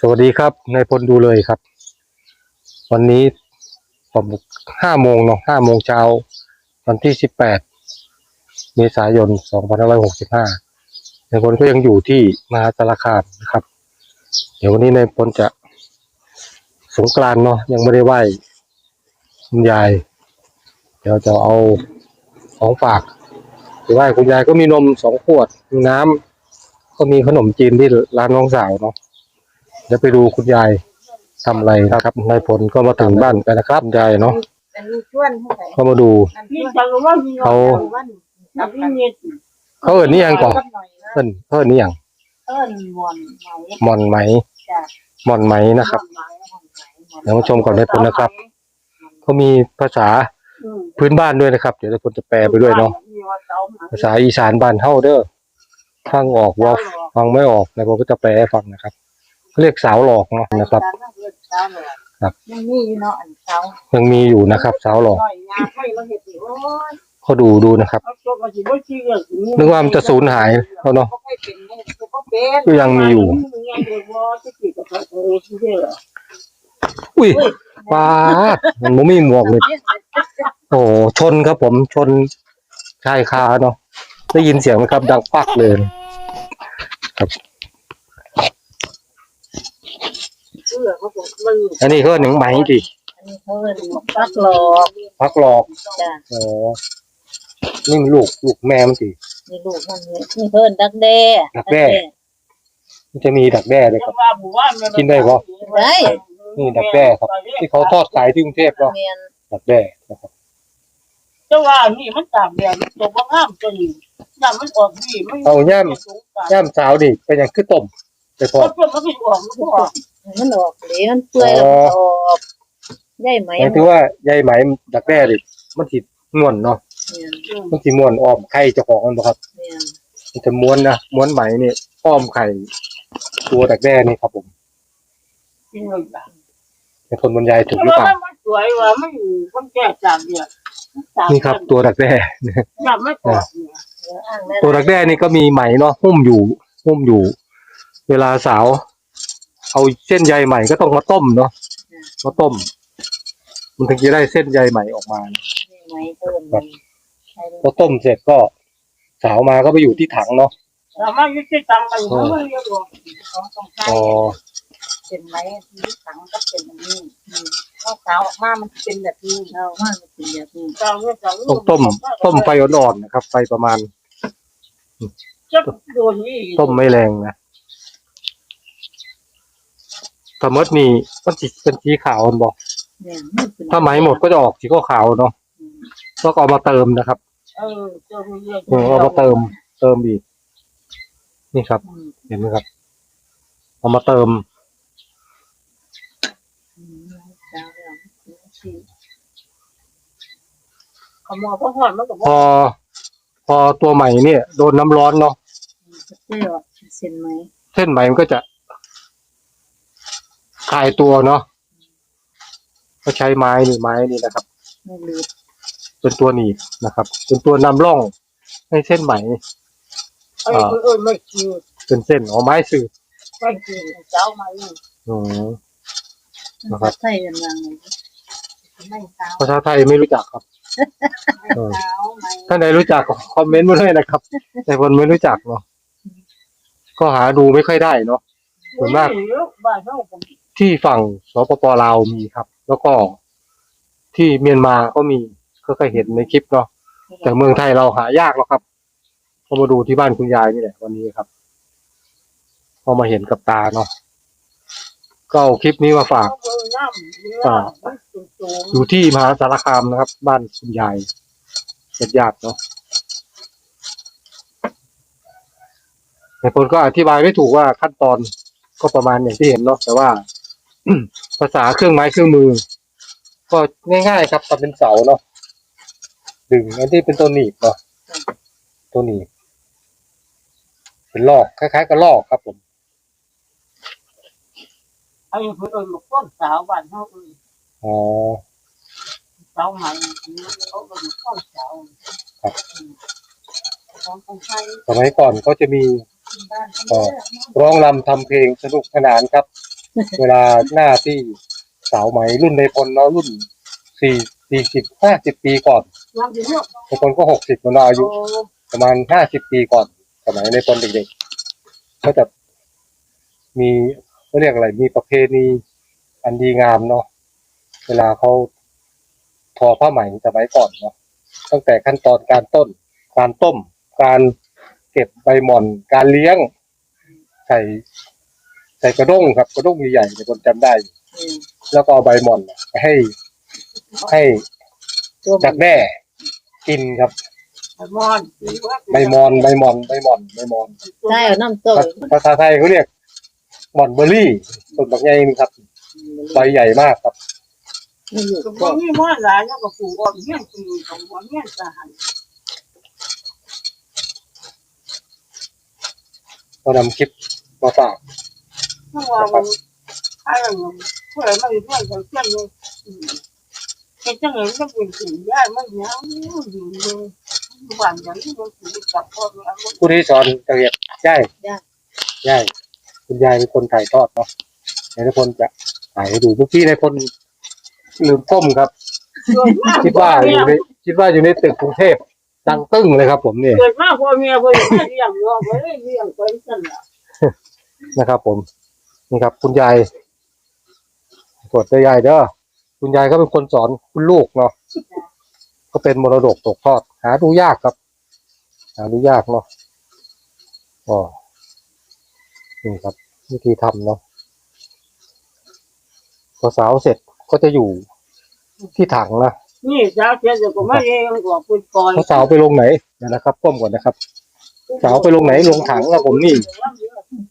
สวัสดีครับนายพลดูเลยครับ วันนี้ผมห้าโมงเนาะห้าโมงเช้า วันที่สิบแปดเมษายนสองพันห้าร้อยหกสิบห้านายพลก็ยังอยู่ที่มหาสารคามนะครับ เดี๋ยววันนี้นายพลจะสงกรานเนาะยังไม่ได้ไหว้คุณยาย เดี๋ยวจะเอาของฝากไปไหว้คุณยายก็มีนมสองขวดมีน้ำก็มีขนมจีนที่ร้านน้องสาวเนาะ เดี๋ยวไปดูคุณยายทำอะไรครับนายพลก็มาถึงบ้านไปนะครับคุณยายเนาะอันนี้ชวนให้ไปก็มาดู อันนี่ชวนจังว่ามีเขาวันกับพี่เงียเขาเอินนี่ยังก่อนสัหน่อยนะเอินเขาเอินนี่ยังเอิ้นมอนไหมหมอนไหมจ้ะหมอนไหมนะครับมอนไหมมอนไหมเดี๋ยวมาชมก่อนให้ผลนะครับ เขามีภาษาอืมพื้นบ้านด้วยนะครับ เดี๋ยวนายพลจะแปลไปด้วยเนาะมีว่าเสาหมภาษาอีสานบ้านเฮาเด้อฟังออกว่าฟังไม่ออกนายพลก็จะแปลให้ฟังนะครับ เขาเรียกสาวหลอกเนาะนะครับ ครับ ยังมีอยู่เนาะอันเช้ายังมีอยู่นะครับ สาวหลอกหน่อยยาให้เราเห็ดอยู่โอ้ยเขาดูดูนะครับนึกว่ามันจะสูญหายเขาเนาะเขาไม่เป็นเนี่ยเขาก็เป็นก็ยังมีอยู่อุ้ยปาดมันบ่มีหมวกเลย โอ้โหชนครับผมชนชายคาเนาะได้ยินเสียงไหมครับ ดังปักเลยเชื่อเขาบ อกมืออันนี้ก็หนังไหมดิอันนี้เขาเป็นปักหลอกพักหลอกจ้ะอ๋อนี่มันลูกลูกแม่มันสิ นี่ลูกมันนี่นี่เพิ่นดักแด้ดักแด้ มันจะมีดักแด้เลยครับ กินได้ปะได้นี่ดักแด้ครับ ที่เขาทอดขายที่กรุงเทพเนาะเมียนดักแด้นะครับเจ้าว่านี่มันตากแดดตัวบ่งามตัวนี้น้ำมันออกดีมันเอาย่ามย่ามสาวดิเป็นอย่างคือต้ม ไปทอดเพื่อนมันไม่ออกมันออกมันออกเลยมันเปื่อยอ๋อมันออกได้ไหมหมายถึงว่าใยไหมดักแด้ดิมันสิม้วนเนาะเมียนมันสิม้วนอ้อมไข่เจ้าของมันบ่ครับเมียนมันจะม้วนนะม้วนไหมนี่อ้อมไข่ตัวดักแด้นี่ครับผมจริงเลยจ้ะเป็นคนบรรยายถูกหรือว่าเปล่า มันสวยว่ามันมันแก่จากเดียนี่ครับ ตัวดักแด้น้ำไม่ออกเนี่ยเดี๋ยวอ่างได้ตัวดักแด้นี่ก็มีไหมเนาะหุ้มอยู่หุ้มอยู่ เวลาสาว เอาเส้นใยไหมก็ต้องมาต้มเนาะมาต้ม มันถึงจะได้เส้นใยไหมออกมาได้ไหมเพิ่นมันใช้พอต้มเสร็จก็สาวมาก็ไปอยู่ที่ถังเนาะแต่มายุติตังมันมันเรียกว่าของต้องใช้อ๋อเป็นไหมที่สังก็เป็นอันนี้อืมข้าวขาวออกมามันเป็นแบบนี้เอามามันเป็นแบบนี้ตังเนี่ยตังต้องต้มต้มไฟอ่อนๆนะครับ ไฟประมาณ จะโดนนี่ต้มไม่แรงนะ ถ้ามดนี่มันสีเป็นสีขาวมันบอกเนี่ยมันเป็นถ้าไหมหมดก็จะออกสีขาวๆเนาะแล้วก็เอามาเติมนะครับเออเจะมีเรื่องเออเอามาเติม เติมอีก นี่ครับ อืมเห็นไหมครับ เอามาเติม อืมแล้วแล้วสีขโมยพวกหอนมันก็พอพอตัวใหม่เนี่ย โดนน้ำร้อนเนาะ เสื้อเส้นไหม เส้นไหมมันก็จะ คลายตัวเนาะก็ใช้ไม้นี่ไม้นี่นะครับไม่ลืดเป็นตัวหนีบนะครับ เป็นตัวนำร่องให้เส้นไหมเออเออไม่คิวเป็นเส้นของไม้สื่อไม่คิวเจ้ามาอืมมันก็ใส่กันยังไงไม่เท้าภาษาไทยไม่รู้จักครับไม่เท้าไม่ถ้าใดรู้จักก็คอมเมนต์มาด้วยนะครับ แต่คนไม่รู้จักเนาะก็หาดูไม่ค่อยได้เนาะส่วนมากบ้านเขาผม ที่ฝั่งสปปลาวมีครับ แล้วก็ที่เมียนมาก็มีก็เคยเห็นในคลิปเนาะแต่เมืองไทยเราหายากแล้วครับก็มาดูที่บ้านคุณยายนี่แหละวันนี้ครับ พอมาเห็นกับตาเนาะก็เอาคลิปนี้มาฝากเมือยู่ที่มหาสารคามนะครับ บ้านคุณยายญาติญาติเนาะในผลก็อธิบายไม่ถูกว่าขั้นตอนก็ประมาณอย่างที่เห็นเนาะแต่ว่า ภาษาเครื่องไม้เครื่องมือ ก็ง่ายๆครับทำเป็นเสาเนาะดึงอันที่เป็นตัวหนีบเนาะตัวหนีบเป็นลอกคล้ายๆกับลอกครับผมไอ้เพื่อนมาก้นสาวบ้านเขาเอออ๋อสาวใหม่เขาก็มาก้นสาวของคนไทยสมัยก่อนเขาจะมีบ้านก็ร้องรำทำเพลงสนุกสนานครับ เวลาหน้าที่สาวไหมรุ่นในพลเนาะรุ่นสี่สี่สิบห้าสิบปีก่อนยังอยู่เนาะในพลก็หกสิบเนาะอายุ ประมาณห้าสิบปีก่อน สมัยในตอนเด็กๆก็จะมีเขาเรียกอะไรมีประเพณีอันดีงามเนาะเวลาเขาทอผ้าไหมสมัยก่อนเนาะตั้งแต่ขั้นตอนการต้น การต้ม การเก็บใบหม่อน การเลี้ยง ใส่ใส่กระด้งครับกระด้งใหญ่ๆในคนจำได้อยู่แล้วก็เอาใบหม่อนไปให้ ให้ดักแด้กินครับ มอนใบมอนใบมอนใบมอนใบมอนใช่เอาน้ำต้มภาษาไทยเขาเรียกมอนเบอร์รี่ต้นบักใหญ่นี่ครับใบใหญ่มากครับ ไม่อยู่ก็ก็มีมอนหลายแล้วก็ปลูกอ่อนเงี้ยปลูกของหัวเงี้ยสหันเรานำคลิปมาฝาก เพราะว่ามันอะไรมันเพื่อไม่ให้เพื่อนเขาเชื่อนจังเหวานอย่างนี้มันถือกับพ่อแม่ผู้ที่สอนจะเรียกย่ายย่ายคุณยายเป็นคนถ่ายทอดเนาะในายพลจะถ่ายให้ดูเมื่อกี้ในายพลลืมก้มครับ คิดว่าอยู่ในคิดว่าอยู่ในตึกกรุงเทพดังตึ้งเลยครับ ผมเนี่ยเกิดมาพ่อแม่พ่อเลี้ยงเนาะพ่อเลี้ยงไปสั่นละนะครับ ผม นี่ครับ คุณยายกดได้ยายเด้อคุณยายก็เป็นคนสอนคุณลูกเนาะก็เป็นมรดกตกทอด หาดูยากครับ หาดูยากเนาะอ๋อนี่ครับ วิธีทำเนาะพอสาวเสร็จก็จะอยู่ที่ถังนะนี่สาวเสียจะก็ไม่เองก็คุยปล่อยพอสาวไปลงไหนเดี๋ยวนะครับก้มก่อนนะครับ สาวไปลงไหนลงถังครับผมนี่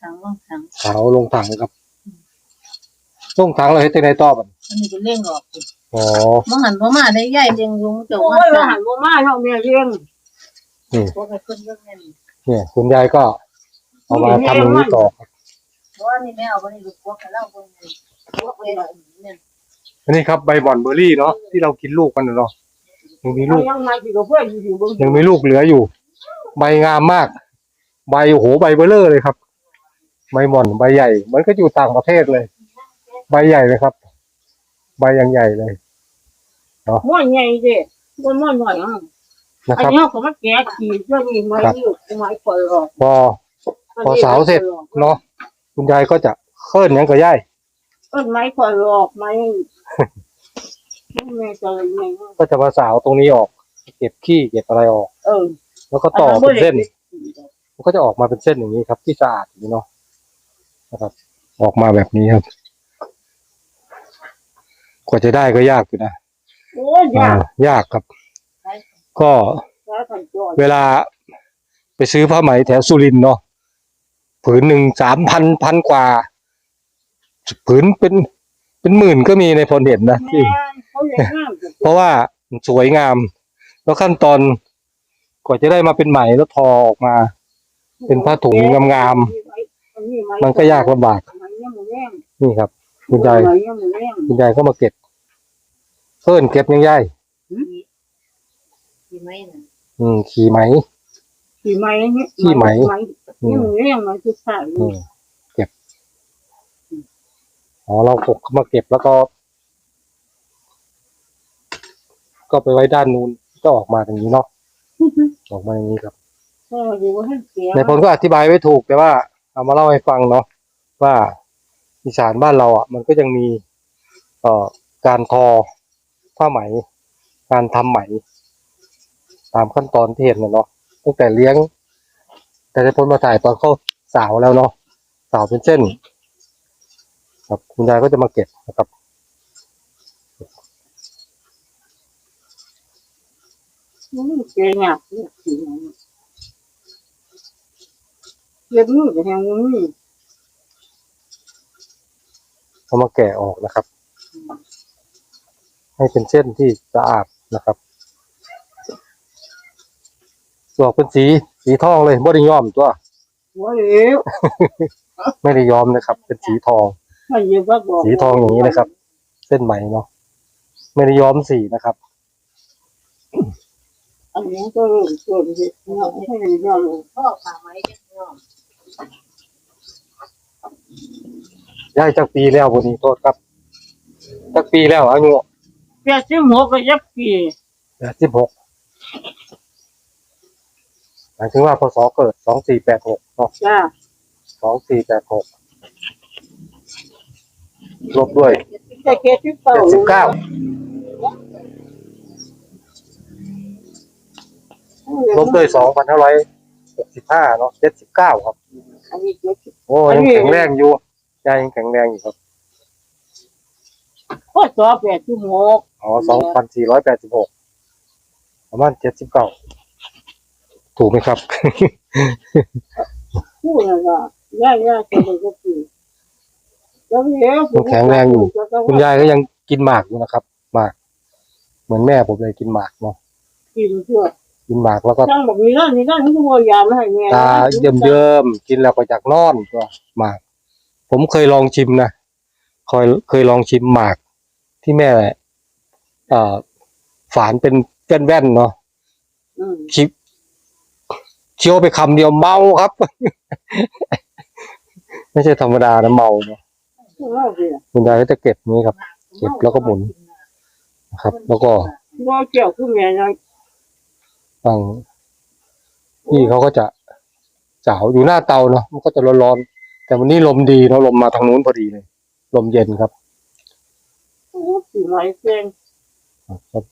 ถังลงถังสาวลงถังครับลงถังเราให้เต็มในต่อบันอันนี้ก็เร่งออกอ๋อมองหันบ่มาได้ใหญ่เร่งลงเจ้าโอ้ว่ายว่าจ้าหันบ่มาเนาะแม่เลี้ยงพวกไอ้คนเรื่องนี้เนี่ยคุณยายก็เอามาทำอย่างนี้ต่อครับเพราะว่านี่แม่เอาไปนี่ลูกพวกให้เราเบิ่งนี่พวกเอ้เนี่ยอันนี้ครับใบหม่อนเบอร์รี่เนาะที่เรากินลูกมันน่ะเนาะยังมีลูกยังมาสิก็เพื่อนอยู่เบิ่งยังมีลูกเหลืออยู่ ใบงามมาก ใบโอ้โหใบเบลเลอร์เลยครับ ใบหม่อนใบใหญ่เหมันก็อยู่ต่างประเทศเลย ใบใหญ่เลยครับ ใบยังใหญ่เลยม่วนใหญ่เด้บ่ม่วนหน่อยอะนะอันครับนี้เขามาแกะขีดเรื่องนี้มาอยู่ไม้ปล่อยออกพอพอสาวเสร็จเนาะคุณยายก็จะเคลื่อนหยังกับย่ายเอิ้นไม้ปล่อยออกไม้แม่จะเลยไงก็จะมาสาวตรงนี้ออก เก็บขี้เก็บอะไรออก เออ แล้วก็ต่อเป็นเส้นมันก็จะออกมาเป็นเส้นอย่างนี้ครับ ที่สะอาดอย่างนี้เนาะ นะครับ ออกมาแบบนี้ครับ กว่าจะได้ก็ยากอยู่นะโอ้ยยากอ่ายากครับ ก็แล้วกันจอดเวลาไปซื้อผ้าไหมแถวสุรินทร์เนาะผืนหนึ่งสามพันพันกว่า ผืนเป็นเป็นหมื่นก็มีในพลเห็นนะแม่ที่เขาเลี้ยงงามเพราะว่ามันสวยงาม แล้วขั้นตอนกว่าจะได้มาเป็นไหมแล้วทอออกมา เป็นผ้าถุงงามๆ มันก็ยากลำบากมันยังบ่แม่งนี่ครับ คุณยายมันยังบ่แม่งคุณยายก็มาเก็บเพิ่นเก็บยังยายที่ไม่น่ะอืมขี่ไหมขี่ไม้ขี่ไหมยังบ่แม่งมันคือใส่อืมเก็บอ๋อเราปกมาเก็บแล้วก็ ก็ไปไว้ด้านนู้นก็ออกมาอย่างนี้เนาะออกมาอย่างนี้ครับเอออยู่ให้เสียในผลก็อธิบายไว้ถูกแต่ว่า เอามาเล่าให้ฟังเนาะว่าอีสานบ้านเราอะ มันก็ยังมีเอ่อการทอผ้าไหม การทำไหม ตามขั้นตอนที่เห็นเนาะตั้งแต่เลี้ยง แต่ในผลมาถ่ายตอนเข้าสาวแล้วเนาะสาวเป็นเส้นครับคุณยายก็จะมาเก็บนะครับมันเสียงอะ เก็บมือก็ยังมือเอามาแกะออกนะครับ ให้เป็นเส้นที่สะอาดนะครับดอกเป็นสีสีทองเลยไม่ได้ย้อมตัวว่าเอ๋วไม่ได้ย้อมนะครับ เป็นสีทองมันยังว่าบอกสีทองอย่างนี้นะครับ เส้นไหมเนาะไม่ได้ย้อมสีนะครับอันนี้ก็เริ่มต้นเฮ็ดเนาะให้เนาะพ่อขาไม้ จังเนาะยยายจักปีแล้ววันนี้โทษครับจักปีแล้วอายุแปดสิบหกก็ยักปีแปดสิบหกหมายถึงว่าพศเกิดสองสี่แปดหกเนาะจ้าสองสี่แปดหกลบด้วยแต่เกสิบเก้าเจ็ดสิบเก้าลบด้วยสองพันห้าร้อยหกสิบห้าเนาะเจ็ดสิบเก้าครับ อันนี้เจ็ดสิบโอ้ยังแข็งแรงอยู่ยายยังแข็งแรงอยู่ครับข้อสอบแปดสิบหกอ๋อสองพันสี่ร้อยแปดสิบหกประมาณเจ็ดสิบเก้าถูกไหมครับพูดนะว่าย่าย่าจะได้ก็ปีแล้วเดี๋ยวยังแข็งแรงอยู่ คุณยายก็ยังกินหมากอยู่นะครับหมาก เหมือนแม่ผมเลยกินหมากเนาะกินเพื่อ กินหมากแล้วก็ ช่างบอกมีนั่นมีนั่นทุกคนยามให้แม่ตาเยิ้มเยิมๆกินแล้วก็อยากนอนก็หมาก ผมเคยลองชิมนะเคยเคยลองชิมหมากที่แม่เอ่อฝานเป็นแว่นๆเนาะอืมคิเคี้ยวไปคำเดียวเมาครับ ไม่ใช่ธรรมดานะเมาเนาะเอาสิคุณยายก็จะเก็บนี้ครับ เก็บแล้วก็หมุนนะครับ แล้วก็ บ่เกี่ยวคือแม่ยัง ฟังพี่เขาก็จะจาวอยู่หน้าเตาเนาะมันก็จะร้อนๆแต่วันนี้ลมดีเนาะลมมาทางนู้นพอดีเลย ลมเย็นครับโอ้สิไหลเส้นครับ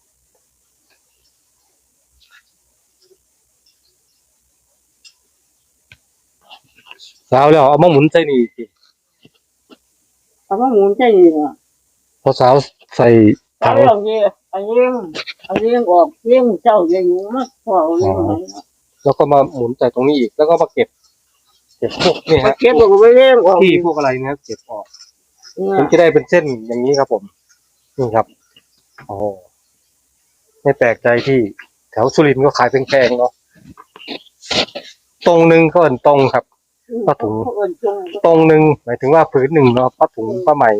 สาวแล้วเอามาหมุนใส่นี่สิเอามาหมุนใจนี่ล่ะพอสาวใส่เอาถัง เรื่องนี้อันเลี้ยงอันเลี้ยงออกเลี้ยงเจ้าเลี้ยงหนูมาพอเอาเลี้ยงไหนเนาะแล้วก็มาหมุนใส่ตรงนี้อีก แล้วก็มาเก็บ เก็บพวกนี่มาฮะเก็บแล้วก็ไปเลี้ยงออกที่พวกอะไรเนี่ยเก็บออกเนี่มันยจะได้เป็นเส้นอย่างนี้ครับผม นี่ครับ โอ้ไม่แปลกใจที่แถวสุรินทร์ก็ขายแพงๆเนาะ ตรงหนึ่งก็เอินตรงครับ ผ้าถุง เขาเอิ้นจง ตรงหนึ่งหมายถึงว่าผืนหนึ่งเนาะผ้าถุงผ้าใหม่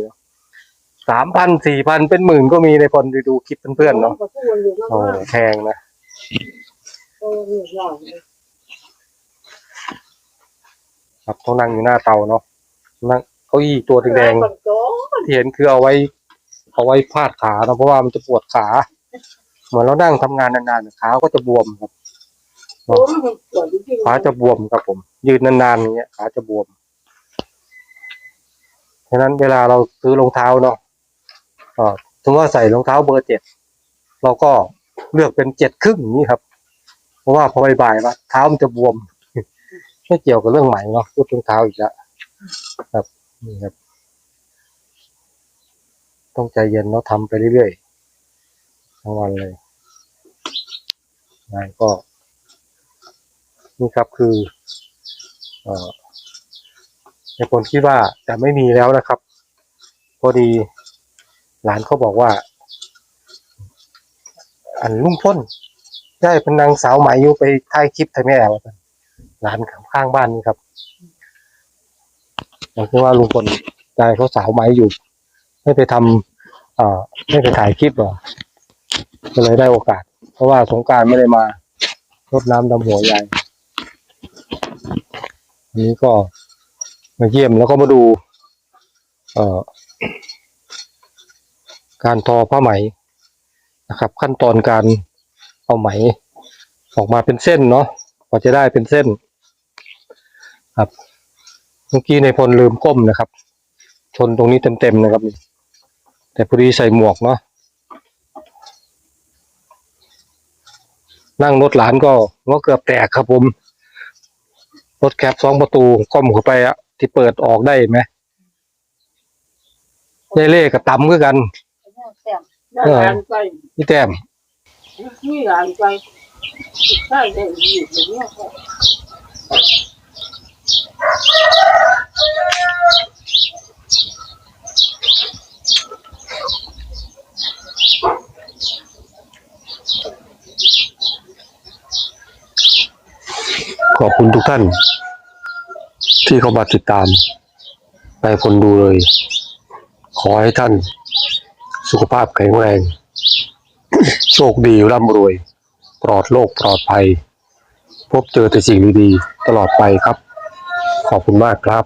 สามพันสี่พันเป็นหมื่นก็มีในคนดูดูคลิปเพื่อนๆเนาะก็พูดอยู่โอ้ว่าแพงนะเออเรื่องราวเนี่ยครับเขานั่งอยู่หน้าเตาเนาะนั่งเก้าอี้ตัวแดงมันโตๆที่เห็นคือเอาไว้ เอาไว้พาดขาเนาะเพราะว่ามันจะปวดขา เหมือนเรานั่งทำงานนานๆขาก็จะบวมครับโตมันปวดจริงๆขาจะบวมครับผม ยืนนานๆอย่างเงี้ยขาจะบวมฉะนั้นเวลาเราซื้อรองเท้าเนาะก็ ถึงว่าใส่รองเท้าเบอร์เจ็ดเราก็เลือกเป็นเจ็ดครึ่งอย่างนี้ครับ เพราะว่าพอบ่ายๆว่าเท้ามันจะบวมไม่เกี่ยวกับเรื่องไหม่เนาะพูดถึงเท้าอีกแล้วครับนี่ครับ ต้องใจเย็นเนาะทำไปเรื่อยๆทั้งวันเลยงานก็ นี่ครับคือ เอ่อในคนคิดว่าจะไม่มีแล้วนะครับ พอดี หลานเขาบอกว่า อันลุงพ้นได้เป็นนางสาวไหมอยู่ไปถ่ายคลิปถ่ายแม่ว่าซั่นหลานข้างบ้านนี่ครับหมายถึงว่าลุงพลได้เขาสาวไหมอยู่ ไม่ไปทำเอ่อไม่ไปถ่ายคลิปหรอก็เลยได้โอกาส เพราะว่าสงการไม่ได้มารดน้ำดำหัวยายอันนี้ก็มาเยี่ยมแล้วก็มาดู เอ่อ การทอผ้าไหมนะครับ ขั้นตอนการเอาไหม ออกมาเป็นเส้นเนาะกว่าจะได้เป็นเส้น ครับเมื่อกี้ในพลลืมก้มนะครับ ชนตรงนี้เต็มๆนะครับ แต่พอดีใส่หมวกเนาะนั่งรถหลานก็หัวเกือบแตกครับผม รถแคปสองประตูก้มเข้าไปอะที่เปิดออกได้ไหมได้เลขกับตำคือกัน ได้หลานไปพี่แต้มนี่หลานไปใช่ได้ดีอย่างเงี้ยขอบคุณทุกท่าน ที่เข้ามาติดตาม ไปคนดูเลย ขอให้ท่าน สุขภาพแข็งแรง โชคดีร่ำรวย ปลอดโรคปลอดภัย พบเจอแต่สิ่งดีๆตลอดไปครับ ขอบคุณมากครับ